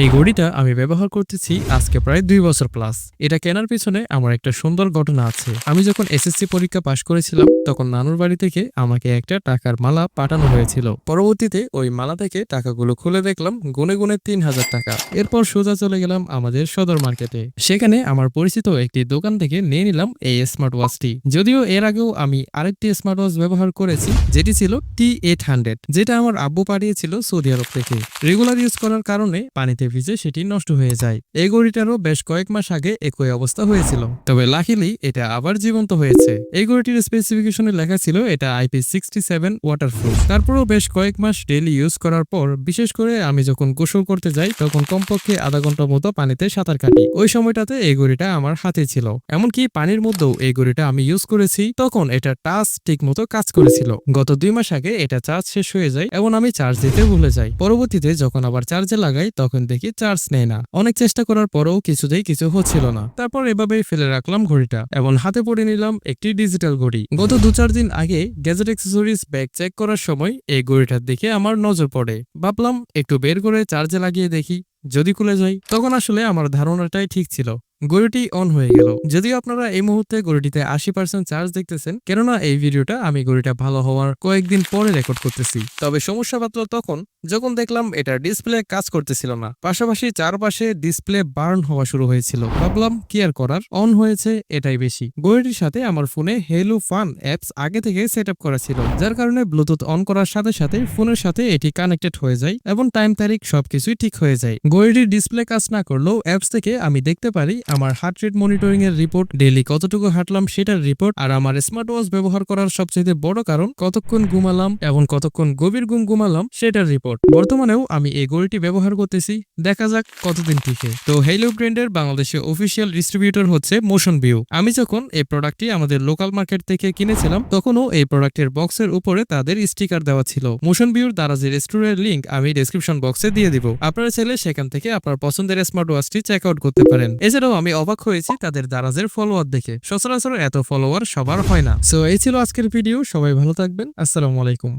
এই ঘড়িটা আমি ব্যবহার করতেছি আজকে প্রায় দুই বছর প্লাস এটা কেনার পিছনে আমার একটা সুন্দর ঘটনা আছে। আমি যখন এসএসসি পরীক্ষা পাশ করেছিলাম, তখন নানুর বাড়ি থেকে আমাকে একটা টাকার মালা পাঠানো হয়েছিল। পরবর্তীতে ওই মালা থেকে টাকাগুলো খুলে দেখলাম, গুনে গুনে তিন হাজার টাকা। এরপর সোজা চলে গেলাম আমাদের সদর মার্কেটে। সেখানে আমার পরিচিত একটি দোকান থেকে নিয়ে নিলাম এই স্মার্ট ওয়াচটি যদিও এর আগেও আমি আরেকটি স্মার্ট ওয়াচ ব্যবহার করেছি, যেটি ছিল টি এইট হান্ড্রেড যেটা আমার আব্বু পাঠিয়েছিল সৌদি আরব থেকে। রেগুলার ইউজ করার কারণে পানিতে ভিজে সেটি নষ্ট হয়ে যায়। এই ঘড়িটারও বেশ কয়েক মাস আগে একই অবস্থা হয়েছিল। তবে লাকিলি এটা আবার জীবন্ত হয়েছে। এই ঘড়িটির স্পেসিফিকেশনে লেখা ছিল এটা আইপি সিক্সটি সেভেন ওয়াটারপ্রুফ তারপরেও বেশ কয়েক মাস ডেইলি ইউজ করার পর, বিশেষ করে আমি যখন গোসল করতে যাই, তখন কমপক্ষে আধা ঘণ্টা মতো পানিতে সাঁতার কাটি। ওই সময়টাতে এই ঘড়িটা আমার হাতে ছিল। এমনকি পানির মধ্যেও এই ঘড়িটা আমি ইউজ করেছি। তখন এটা টাচ ঠিক মতো কাজ করেছিল। গত দুই মাস আগে এটা চার্জ শেষ হয়ে যায় এবং আমি চার্জ দিতে ভুলে যাই। পরবর্তীতে যখন আবার চার্জে লাগাই, তখন দেখি চার্জ নেয় না। অনেক চেষ্টা করার পরেও কিছুতেই কিছু হচ্ছিল না। তারপর এভাবেই ফেলে রাখলাম ঘড়িটা এবং হাতে পড়ে নিলাম একটি ডিজিটাল ঘড়ি। গত দু চার দিন আগে গ্যাজেট অ্যাক্সেসরিজ ব্যাগ চেক করার সময় এই ঘড়িটার দিকে আমার নজর পড়ে। ভাবলাম, একটু বের করে চার্জে লাগিয়ে দেখি। যদি খুলে যাই তখন আসলে আমার ধারণাটাই ঠিক ছিল। গড়িটি অন হয়ে গেল। যদিও আপনারা এই মুহূর্তে গড়িটিতে আশি পার্সেন্ট চার্জ দেখতেছেন, কেননা এই ভিডিওটা আমি গড়িটা ভালো হওয়ার কয়েকদিন পরে রেকর্ড করতেছি। তবে সমস্যা বাতলো তখন যখন দেখলাম এটা ডিসপ্লে কাজ করতেছিল না। পাশাপাশি চারপাশে ডিসপ্লে বার্ন হওয়া শুরু হয়েছিল। ভাবলাম, কি আর করার? অন হয়েছে, এটাই বেশি। গড়িটির সাথে আমার ফোনে হেলো ফান অ্যাপস আগে থেকে সেট আপ করা ছিল। যার কারণে ব্লুটুথ অন করার সাথে সাথে ফোনের সাথে এটি কানেক্টেড হয়ে যায় এবং টাইম তারিখ সবকিছুই ঠিক হয়ে যায়। ঘড়িটির ডিসপ্লে কাজ না করলেও অ্যাপস থেকে আমি দেখতে পারি আমার হার্ট রেট মনিটরিং এর রিপোর্ট ডেইলি কতটুকু হাঁটলাম সেটার রিপোর্ট আর আমার স্মার্ট ওয়াচ ব্যবহার করার সবচেয়ে বড় কারণ, কতক্ষণ ঘুমালাম এবং কতক্ষণ গভীর ঘুম ঘুমালাম সেটার রিপোর্ট বর্তমানেও আমি এই ঘড়িটি ব্যবহার করতেছি। দেখা যাক কতদিন টিকে। তো হেলো ব্র্যান্ডের বাংলাদেশে অফিসিয়াল ডিস্ট্রিবিউটর হচ্ছে মোশন ভিউ আমি যখন এই প্রোডাক্টটি আমাদের লোকাল মার্কেট থেকে কিনেছিলাম, তখনও এই প্রোডাক্টের বক্সের উপরে তাদের স্টিকার দেওয়া ছিল। মোশন ভিউর দারাজের স্টোরের লিংক আমি ডেসক্রিপশন বক্সে দিয়ে দিব। আপনারা চাইলে সেখান থেকে আপনার পছন্দের স্মার্ট ওয়াচটি চেক আউট করতে পারেন। এছাড়াও আমি অবাক হয়েছি তাদের দারাজের ফলোয়ার দেখে। সচরাচর এত ফলোয়ার সবার হয় না। সো এই ছিল আজকের ভিডিও সবাই ভালো থাকবেন। আসসালামু আলাইকুম।